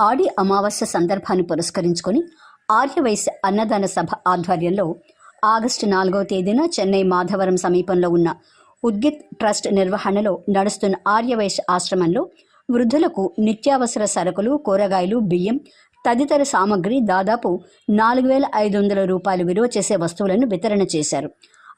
ఆడి అమావాస్య సందర్భాన్ని పురస్కరించుకొని ఆర్యవైశ్య అన్నదాన సభ ఆధ్వర్యంలో ఆగస్టు నాలుగవ తేదీన చెన్నై మాధవరం సమీపంలో ఉన్న ఉద్గిత్ ట్రస్ట్ నిర్వహణలో నడుస్తున్న ఆర్యవైశ్య ఆశ్రమంలో వృద్ధులకు నిత్యావసర సరుకులు కూరగాయలు బియ్యం తదితర సామగ్రి దాదాపు నాలుగు వేల ఐదు వందల రూపాయలు విలువ చేసే వస్తువులను వితరణ చేశారు.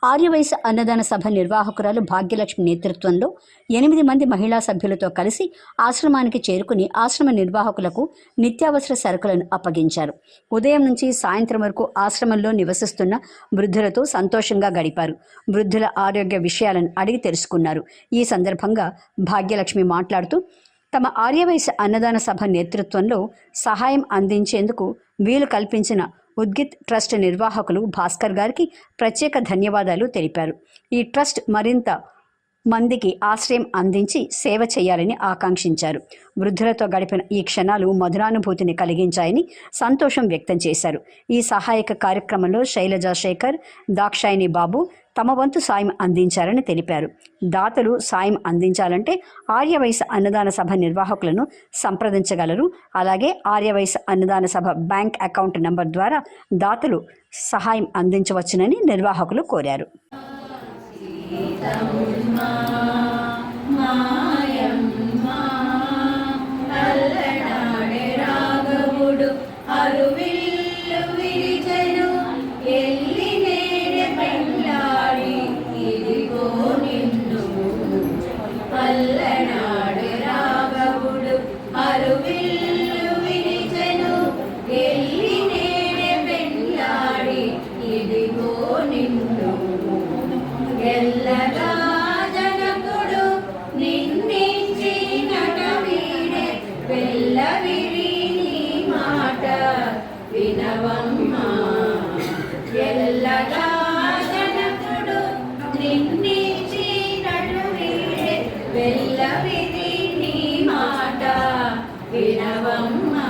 ఆర్యవైశ్య అన్నదాన సభ నిర్వాహకురాలు భాగ్యలక్ష్మి నేతృత్వంలో ఎనిమిది మంది మహిళా సభ్యులతో కలిసి ఆశ్రమానికి చేరుకుని ఆశ్రమ నిర్వాహకులకు నిత్యావసర సరుకులను అప్పగించారు. ఉదయం నుంచి సాయంత్రం వరకు ఆశ్రమంలో నివసిస్తున్న వృద్ధులతో సంతోషంగా గడిపారు. వృద్ధుల ఆరోగ్య విషయాలను అడిగి తెలుసుకున్నారు. ఈ సందర్భంగా భాగ్యలక్ష్మి మాట్లాడుతూ తమ ఆర్యవైశ్య అన్నదాన సభ నేతృత్వంలో సహాయం అందించేందుకు వీలు కల్పించిన ఉద్గిత్ ట్రస్ట్ నిర్వాహకులు భాస్కర్ గారికి ప్రత్యేక ధన్యవాదాలు తెలిపారు. ఈ ట్రస్ట్ మరింత మందికి ఆశ్రయం అందించి సేవ చేయాలని ఆకాంక్షించారు. వృద్ధులతో గడిపిన ఈ క్షణాలు మధురానుభూతిని కలిగించాయని సంతోషం వ్యక్తం చేశారు. ఈ సహాయక కార్యక్రమంలో శైలజ శేఖర్ దాక్షాయిని బాబు తమ వంతు సాయం అందించారని తెలిపారు. దాతలు సాయం అందించాలంటే ఆర్యవైశ్య అన్నదాన సభ నిర్వాహకులను సంప్రదించగలరు. అలాగే ఆర్యవైశ్య అన్నదాన సభ బ్యాంక్ అకౌంట్ నంబర్ ద్వారా దాతలు సహాయం అందించవచ్చునని నిర్వాహకులు కోరారు. అరువిల్ వినవమ్మా. ఎల్లగా జనకుడు నిన్నించి నటవీడే వెళ్ళవిరి నీ మాట వినవమ్మా.